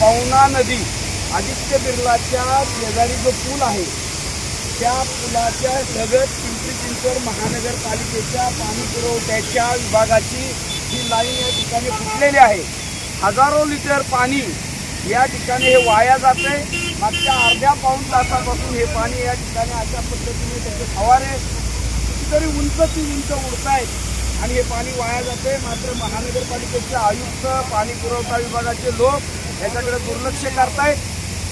पवना नदी आदित्य बिर्लाच्या शेजारी जो पूल आहे त्या पुलाच्या लगत पिंपरी चिंचवड महानगरपालिकेच्या पाणी पुरवठ्याच्या विभागाची ही लाईन या ठिकाणी फुटलेली आहे. हजारो लिटर पाणी या ठिकाणी हे वाया जाते मागच्या अर्ध्या पाऊण तासापासून हे पाणी या ठिकाणी अशा पद्धतीने त्याचे फवारे कितीतरी उंच ती उंच उडतायत आणि हे पाणी वाया जाते मात्र महानगरपालिकेचे आयुक्त पाणी पुरवठा विभागाचे लोक याच्याकडे दुर्लक्ष करतायत.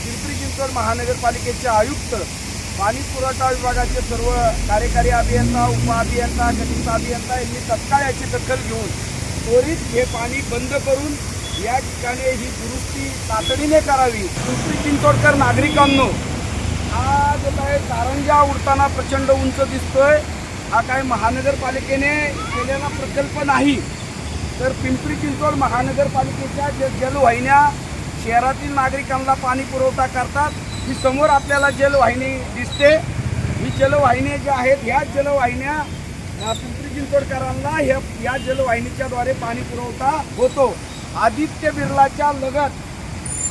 पिंपरी चिंचवड महानगरपालिकेचे आयुक्त पाणी पुरवठा विभागाचे सर्व कार्यकारी अभियंता उपअभियंता कनिष्ठ अभियंता यांनी तत्काळ याची दखल घेऊन त्वरित हे पाणी बंद करून या ठिकाणी ही दुरुस्ती तातडीने करावी. पिंपरी चिंचवडकर नागरिकांनो हा जो काय कारंजा उडताना प्रचंड उंच दिसतोय. हा काय महानगरपालिकेने केलेला प्रकल्प नाही. तर पिंपरी चिंचवड महानगरपालिकेच्या जे जलवाहिन्या शहरातील नागरिकांना पाणी पुरवठा करतात. ही समोर आपल्याला जलवाहिनी दिसते. ही जलवाहिन्या ज्या आहेत ह्या जलवाहिन्या पिंपरी चिंचवडकरांना ह्या या जलवाहिनीच्याद्वारे पाणी पुरवठा होतो. आदित्य बिर्लाच्या लगत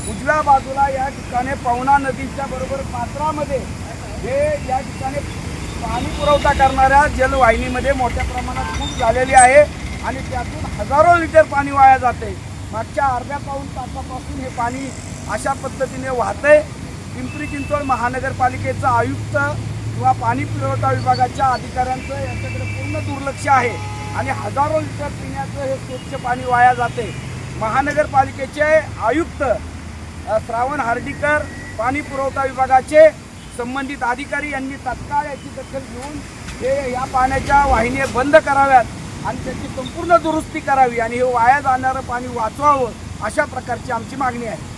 उजव्या बाजूला या ठिकाणी पवना नदीच्या बरोबर पात्रामध्ये हे या ठिकाणी पाणी पुरवठा करणाऱ्या जलवाहिनीमध्ये मोठ्या प्रमाणात खूप झालेली आहे आणि त्यातून हजारो लिटर पाणी वाया जाते. मागच्या अर्ध्या पाऊण तासापासून हे पाणी अशा पद्धतीने वाहतंय. पिंपरी चिंचवड महानगरपालिकेचा आयुक्त किंवा पाणी पुरवठा विभागाच्या अधिकाऱ्यांचं यांच्याकडे पूर्ण दुर्लक्ष आहे आणि हजारो लिटर पिण्याचं हे स्वच्छ पाणी वाया जाते. महानगरपालिकेचे आयुक्त श्रावण हार्डीकर पाणी पुरवठा विभागाचे संबंधित अधिकारी यांनी तत्काळ याची दखल घेऊन हे या पाण्याच्या वाहिन्या बंद कराव्यात. आणि त्याची संपूर्ण दुरुस्ती करावी आणि हे वाया जाणारं पाणी वाचवावं अशा प्रकारची आमची मागणी आहे.